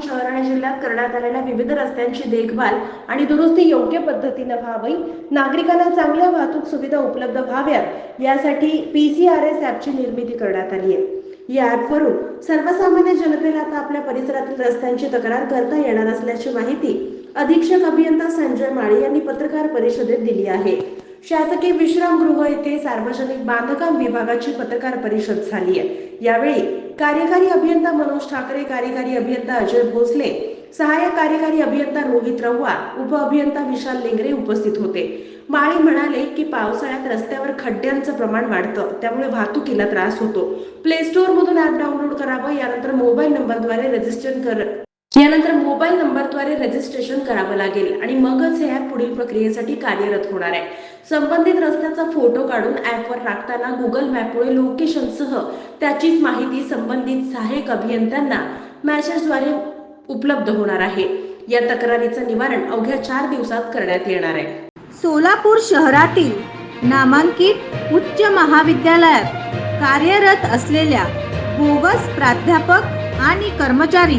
करण्यात आलेल्या विविध रस्त्यांची देखभाल आणि दुरुस्ती योग्य पद्धतीनं व्हावी नागरिकांना चांगल्या वाहतूक सुविधा उपलब्ध व्हाव्यात यासाठी पी सी आर एस ॲपची निर्मिती करण्यात आली आहे. या ॲपवरून सर्वसामान्य जनतेला आता आपल्या परिसरातील रस्त्यांची तक्रार करता येणार असल्याची माहिती अधीक्षक अभियंता संजय माळी यांनी पत्रकार परिषदेत दिली आहे. शासकीय विश्रामगृह येथे सार्वजनिक बांधकाम विभागाची पत्रकार परिषद झाली आहे. यावेळी कार्यकारी अभियंता मनोज ठाकरे कार्यकारी अभियंता अजय भोसले सहाय्यक कार्यकारी अभियंता रोहित रव्वा उप अभियंता विशाल लेंगरे उपस्थित होते. माळी म्हणाले की पावसाळ्यात रस्त्यावर खड्ड्यांचं प्रमाण वाढतं त्यामुळे वाहतुकीला त्रास होतो. प्ले स्टोअर मधून ऍप डाउनलोड करावं यानंतर मोबाईल नंबरद्वारे रजिस्टर कर यानंतर मोबाईल नंबरद्वारे रजिस्ट्रेशन करावं लागेल आणि मगच हे ॲप पुढील प्रक्रियेसाठी कार्यरत होणार आहे. संबंधित रस्त्याचा फोटो काढून ॲपवर टाकताना गुगल मॅपमुळे लोकेशनसह त्याचीच माहिती संबंधित सहाय्यक अभियंत्यांना मॅसेजद्वारे उपलब्ध होणार आहे. या तक्रारीचं निवारण अवघ्या चार दिवसात करण्यात येणार आहे. सोलापूर शहरातील नामांकित उच्च महाविद्यालयात कार्यरत असलेल्या बोगस प्राध्यापक आणि कर्मचारी